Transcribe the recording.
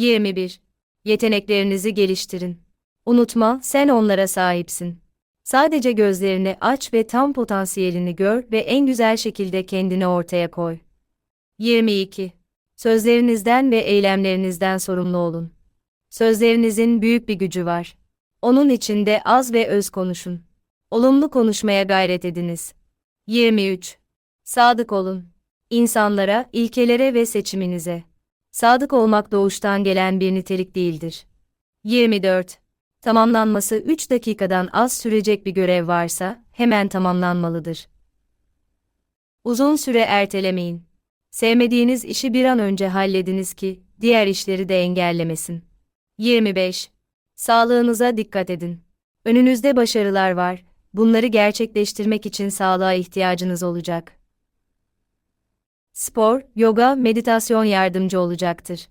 21. Yeteneklerinizi geliştirin. Unutma, sen onlara sahipsin. Sadece gözlerini aç ve tam potansiyelini gör ve en güzel şekilde kendini ortaya koy. 22. Sözlerinizden ve eylemlerinizden sorumlu olun. Sözlerinizin büyük bir gücü var. Onun içinde az ve öz konuşun. Olumlu konuşmaya gayret ediniz. 23. Sadık olun. İnsanlara, ilkelere ve seçiminize. Sadık olmak doğuştan gelen bir nitelik değildir. 24. Tamamlanması 3 dakikadan az sürecek bir görev varsa, hemen tamamlanmalıdır. Uzun süre ertelemeyin. Sevmediğiniz işi bir an önce hallediniz ki, diğer işleri de engellemesin. 25. Sağlığınıza dikkat edin. Önünüzde başarılar var, bunları gerçekleştirmek için sağlığa ihtiyacınız olacak. Spor, yoga, meditasyon yardımcı olacaktır.